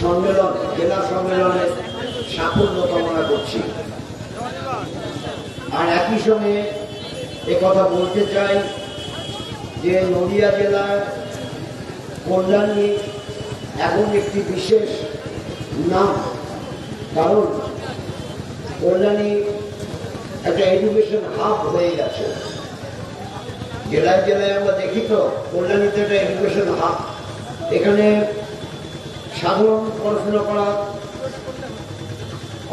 সম্মেলন, জেলা সম্মেলনের সাফল্য কামনা করছি। আর একই সঙ্গে কথা বলতে চাই যে নদিয়া জেলার কল্যাণী এখন একটি বিশেষ নাম, কারণ কল্যাণী একটা এডুকেশন হাব হয়ে গেছে। জেলায় জেলায় আমরা দেখি তো, কল্যাণীতে একটা এডুকেশন হাব এখানে সাধারণ পড়াশোনা করা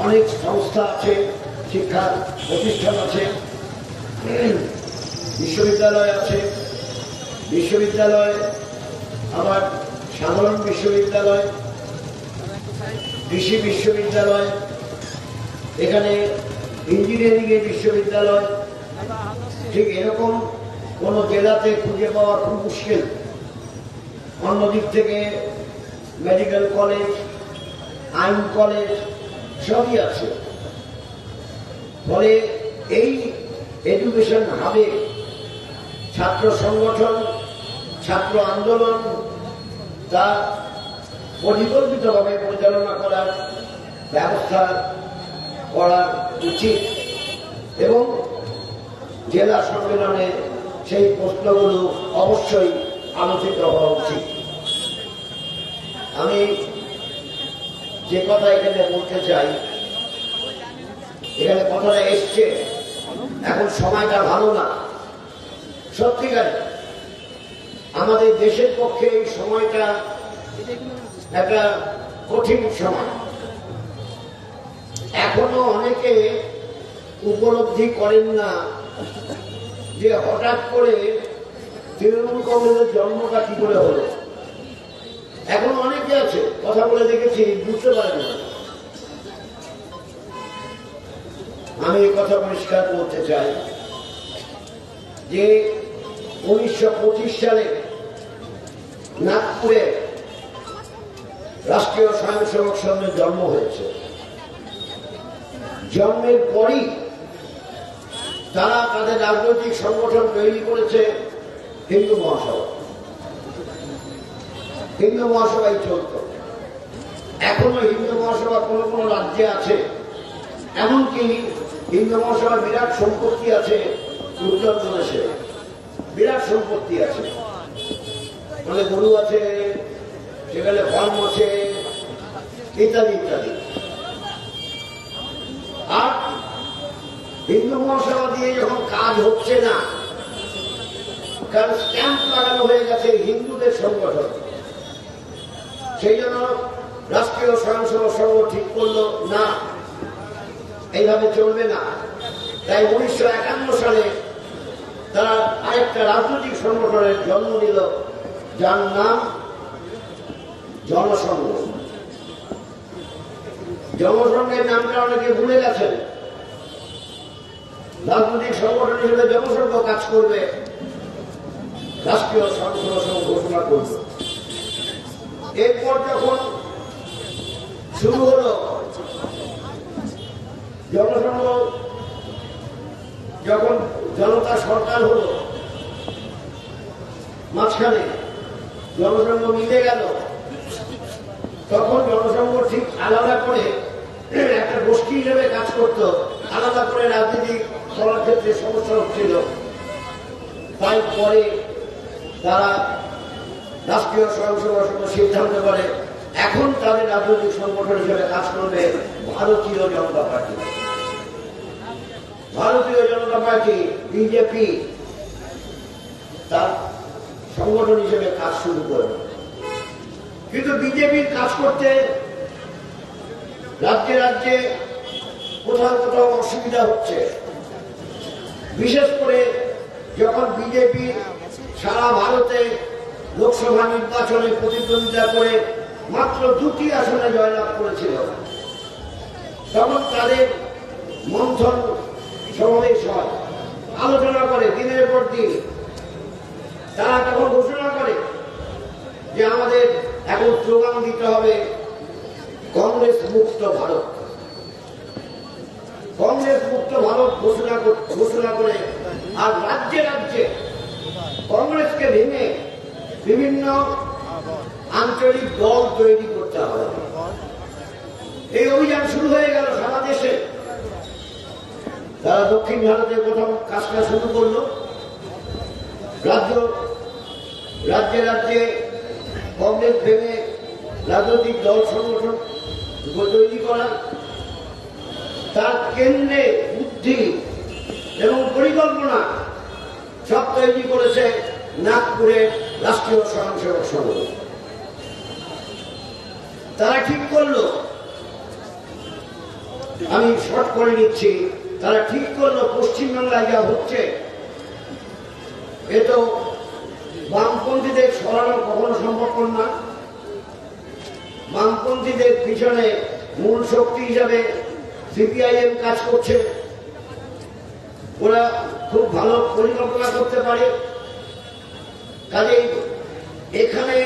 অনেক সংস্থা আছে শিক্ষা প্রতিষ্ঠান আছে, বিশ্ববিদ্যালয় আছে। বিশ্ববিদ্যালয় আবার সাধারণ বিশ্ববিদ্যালয়, কৃষি বিশ্ববিদ্যালয়, এখানে ইঞ্জিনিয়ারিং এর বিশ্ববিদ্যালয়। ঠিক এরকম কোনো জেলাতে খুঁজে পাওয়া খুব মুশকিল। অন্যদিক থেকে মেডিকেল কলেজ আইন কলেজ সবই আছে। ফলে এই এডুকেশন হাবে ছাত্র সংগঠন, ছাত্র আন্দোলন, তা পরিকল্পিতভাবে পরিচালনা করার ব্যবস্থা করা উচিত এবং জেলা সম্মেলনে সেই প্রশ্নগুলো অবশ্যই আলোচিত হওয়া উচিত। আমি যে কথা এখানে বলতে চাই, এখানে কথাটা এসছে, এখন সময়টা ভালো না। সত্যিকারে, আমাদের দেশের পক্ষে এই সময়টা একটা কঠিন সময়। এখনও অনেকে উপলব্ধি করেন না যে হঠাৎ করে তৃণমূল কংগ্রেসের জন্মটা কি করে হলো? এখন অনেকে আছে, কথা বলে দেখেছি, বুঝতে পারেন না। আমি কথা পরিষ্কার করতে চাই যে উনিশশো পঁচিশ সালে নাগপুরে রাষ্ট্রীয় স্বয়ংসেবক সংঘের জন্ম হয়েছে। জন্মের পরই তারা তাদের রাজনৈতিক সংগঠন তৈরি করেছে। হিন্দু মহাসভা। হিন্দু মহাসভাই চলত। এখনও হিন্দু মহাসভা কোন কোন রাজ্যে আছে। এমনকি হিন্দু মহাসভার বিরাট সম্পত্তি আছে উত্তরপ্রদেশে বিরাট সম্পত্তি আছে। মানে গরু আছে, সেখানে ফার্ম আছে ইত্যাদি ইত্যাদি। আর হিন্দু মহাসভা দিয়ে যখন কাজ হচ্ছে না কারণ স্ট্যাম্প লাগানো হয়ে গেছে হিন্দুদের সংগঠন। সেই জন্য রাষ্ট্রীয় স্বয়ংসেবক সংঘ ঠিক করল, না, এইভাবে চলবে না। তাই উনিশশো একান্ন সালে তারা আরেকটা রাজনৈতিক সংগঠনের জন্ম নিল, যার নাম জনসংঘ। জনসংঘের নামটা অনেকে ভুলে গেছেন। রাজনৈতিক সংগঠন হিসেবে জনসংঘ কাজ করবে। রাষ্ট্রীয় সংসদ ঘোষণা করবে। এরপর যখন শুরু হলো, জনসংঘ যখন জনতা সরকার হলো, মাঝখানে জনসংঘ মিলে গেল, তখন জনসংঘ ঠিক আলাদা করে একটা গোষ্ঠী হিসেবে কাজ করত, আলাদা করে রাজনীতি করার ক্ষেত্রে সমস্যা হচ্ছিল। তাই পরে তারা রাষ্ট্রীয় স্বয়ংসেবক সংঘ সিদ্ধান্ত করে, এখন তাদের রাজনৈতিক সংগঠন হিসেবে কাজ করবে ভারতীয় জনতা পার্টি। ভারতীয় জনতা পার্টি বিজেপি তার সংগঠন হিসেবে কাজ শুরু করবে। কিন্তু বিজেপির কাজ করতে রাজ্যে রাজ্যে কোথাও কোথাও অসুবিধা হচ্ছে। বিশেষ করে যখন বিজেপি সারা ভারতে লোকসভা নির্বাচনে প্রতিদ্বন্দ্বিতা করে মাত্র দুটি আসনে জয়লাভ করেছিল। তখন তাদের মন্থন সমাবেশ হয়। আলোচনা করে দিনের পর দিন। তারা তখন ঘোষণা করে যে আমাদের এখন স্লোগান দিতে হবে, কংগ্রেস মুক্ত ভারত। কংগ্রেস মুক্ত ভারত ঘোষণা ঘোষণা করে আর রাজ্যে রাজ্যে ভেঙে বিভিন্ন আঞ্চলিক দল তৈরি করতে হবে। এই অভিযান শুরু হয়ে গেল সারা দেশে। তারা দক্ষিণ ভারতে প্রথম কাজটা শুরু করল। রাজ্য, রাজ্যে রাজ্যে কংগ্রেস ভেঙে রাজনৈতিক দল সংগঠন তৈরি করা। তার কেন্দ্রে বুদ্ধি এবং পরিকল্পনা সব তৈরি করেছে নাগপুরের রাষ্ট্রীয় স্বয়ংসেবক সংঘ তারা ঠিক করল। আমি শর্ট করে নিচ্ছি, তারা ঠিক করল পশ্চিমবাংলায় যা হচ্ছে। এ তো বামপন্থীদের সরানো কখনো সম্ভব না। বামপন্থীদের পিছনে মূল শক্তি হিসাবে সিপিআইএম কাজ করছে। ওরা খুব ভালো পরিকল্পনা করতে পারে। কাজেই এখানে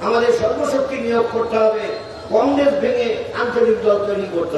আমাদের সর্বশক্তি নিয়োগ করতে হবে কংগ্রেস ভেঙে আঞ্চলিক দল তৈরি করতে